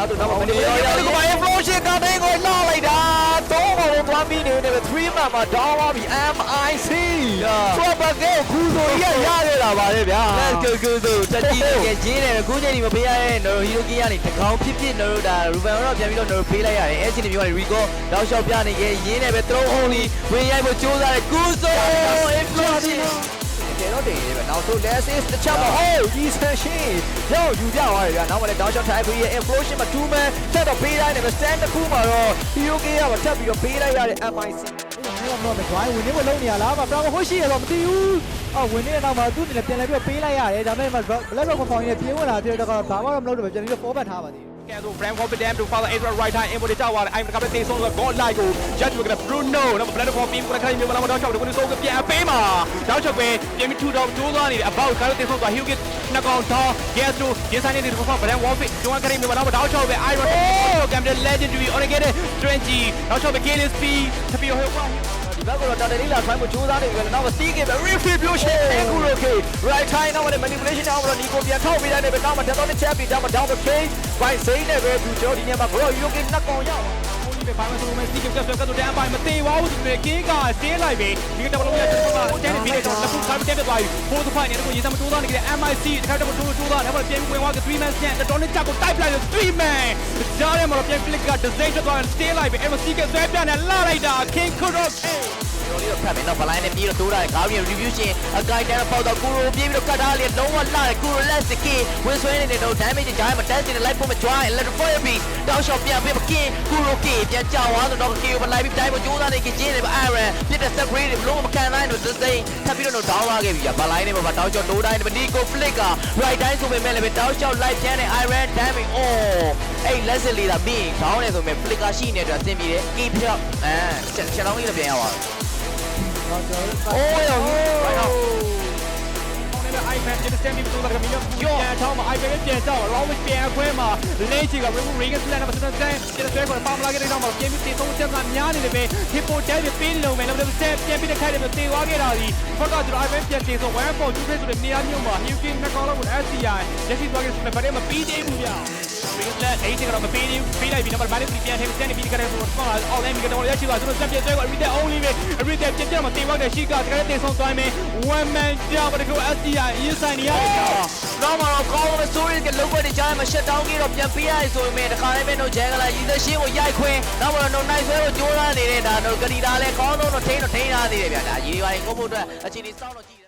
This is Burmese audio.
လားသူနောက်မှာဒီရောရောဒီကဘာ inflosion ကတဲ့ကိုလာလိုက်တာတော့ဘာလို့သွားပြီးနေတယ်3 man မှာ down ပါပြီ MIC proper ကိုခုဆိုရရရတာပါလေဗျာ let's go go ဆိုတက်ကြည့်နေကြရင်းနေခုချိန်ဒီမပေးရတဲ့နော်ဟီရိုကီကနေတကောင်ဖြစ်ဖြစ်နော်ဒါရူဘန်တော့ပြန်ပြီးတော့နော်ပေးလိုက်ရတယ်အဲ့ချိန်ဒီမျိုးကနေရီကောတောက်လျှောက်ပြနေခဲ့ရင်းနေပဲ throw only ဝင်ရိုက်ဖို့ကြိုးစားတယ်ကူဆို influence ကဲတော့တင်နေပဲနောက်ဆို last is တစ်ချက်မှာ oh he's fashion ရောက်ယူပြသွားတယ်ဗျာနောက်မှလည်း down shot type ရဲ့ inflosion မှာ2 man တက်တော့ပေးလိုက်တယ်ပဲ stand တစ်ခုမှာတော့ POK ကပါတက်ပြီးတော့ပေးလိုက်ရတဲ့ MIC အဲ့တော့တော့ drive ဝင်နေမလုံးနေရလားမပရာမဟုတ်ရှိရတော့မသိဘူးအော်ဝင်နေတဲ့နောက်မှာသူ့အနေနဲ့ပြန်လဲပြီးပေးလိုက်ရတယ်ဒါပေမဲ့ black rock ဖောင်ရင်းပြင်းဝင်လာဖြစ်တော့ဘာမှမလုပ်တော့ပြန်ပြီး forward ထားပါသေးတယ် ကဲဆို Brand Confident to follow Ezra right hand input ကြောက်သွားတယ်အိမ်ကပဲတေဆုံးတော့ God like ကို Judge က Bruno နောက် platform ပြင်ကိုခရိုင်မြေမလာမတော့ချောက်တယ်ကိုဆိုကပြန်အပေးမှာတောက်ချက်ပဲပြင်ပြီးထူတော့ကျိုးသွားနေတယ် about ကတော့တေဆုံးသွား Hugh နှကောင်တော့ Yes to ရင်းဆိုင်နေတဲ့ perform Brand Warfare ကျောင်းခရိုင်မြေမလာမတော့ချောက်ပဲ Iron Captain Legendary Oregade 20နောက်ချောက်ပဲ Killing Speed တပီဟိုကွာ ဒီဘက်ကတော့တာတလေးလာဖိုင်းမကြိုးစားနေပြီလေနောက်မှာစီးခဲ့ပဲ retribution အခုလို okay right time နောက်မှာ manipulation နောက်မှာဒီကိုပြန်ထောက်ပေးလိုက်တယ်ပဲနောက်မှာတက်တော့တစ်ချက်ပြီးနောက်မှာ down the cage right စိမ့်နေပဲသူကျော်ဒီညမှာ bro you can နှက်ကောင်ရအောင်ဒီ ပဲဘာမှမလုပ်မဲစီကကကကတော့တန်းပိုင်းမသေးပါဘူးဒီကင်းကစင်းလိုက်ပြီဒီကတော့လုံးရတဲ့ပုံကတန်းပြီးတော့လက်ဖူးခါတက်သွားပြီဖိုးသဖိုင်နဲ့ကိုရေးစမ်းမတိုးသားနေတဲ့ MIC တခါတော့တိုးတိုးသားတယ်ဘာပြန်ဝင်သွားက3 man စကန်တော်နဲ့ချက်ကိုတိုက်ပလိုက်လို့3 man ကြားထဲမှာတော့ပြန် flick က design ထွက်သွားတယ် stay လိုက်ပြီ MIC ကဆွဲပြနေလာလိုက်တာ King Kudos တော်လေးတော့ဖတ်မယ်တော့ဘလိုင်းနဲ့ပြီးတော့တိုးတာကားပြီး review ရှင်အကိုင်တန်းပေါက်တော့ကိုရိုပြေးပြီးတော့ကတ်ထားလေလုံးဝလာတယ်ကိုရိုလက်စကီဝင်ဆွဲနေတဲ့တော့ damage ကြားမှာတက်နေတဲ့ light ပုံမကြွား electrify ပြီးတောက်လျှောက်ပြန်ပေးမကင်းကိုရိုကီပြန် ်ကြောက်သွားတော့ကီကိုမလိုက်ပြီးတိုင်းမကြိုးစားနေကကျင်းနေပါ iron ပြစ်တဲ့ separate တွေဘလုံးမကန်နိုင်တော့စစိန်ထပ်ပြီးတော့ဒေါင်းသွားခဲ့ပြီဘလိုင်းနဲ့ပါတောက်လျှောက်တိုးတိုင်းမနီကို flick က right တိုင်းဆိုပေမဲ့လည်းတောက်လျှောက် light ပြန်နေ iron damage oh အဲ့ lesson လေးသာပြီးဒေါင်းနေဆိုပေမဲ့ flick ကရှိနေတဲ့အတွက်အဆင်ပြေတယ်ကီဖြောက်အဲချက်ချက်လုံးကြီးလည်းပြန်ရသွားတယ်တော့ကျွန်တော် oh you know i'm always be a queen my lady i'm always be a queen my lady i'm always be a queen my lady i'm always be a queen my lady i'm always be a queen my lady i'm always be a queen my lady i'm always be a queen my lady i'm always be a queen ရေးဆိုင်နေရတယ်ကွာတော့မှာတော့ကောင်းတဲ့ story ကလုံးဝတကြားမှာ shut down ပြီးတော့ပြန်ပေးရတယ်ဆိုပေမဲ့တခါလေးပဲတော့ဂျန်ကလာရည်သက်ရှင်းကိုရိုက်ခွင်းတော့မှာတော့နိုင်ဆွဲကိုကြိုးစားနေတဲ့ဒါတော့ကတိသားလဲကောင်းတော့ထိန်းတော့ထိန်းထားသေးတယ်ဗျာဒါရည်ရွယ်ကိုဖို့အတွက်အခြေအနေစောင့်တော့ကြည့်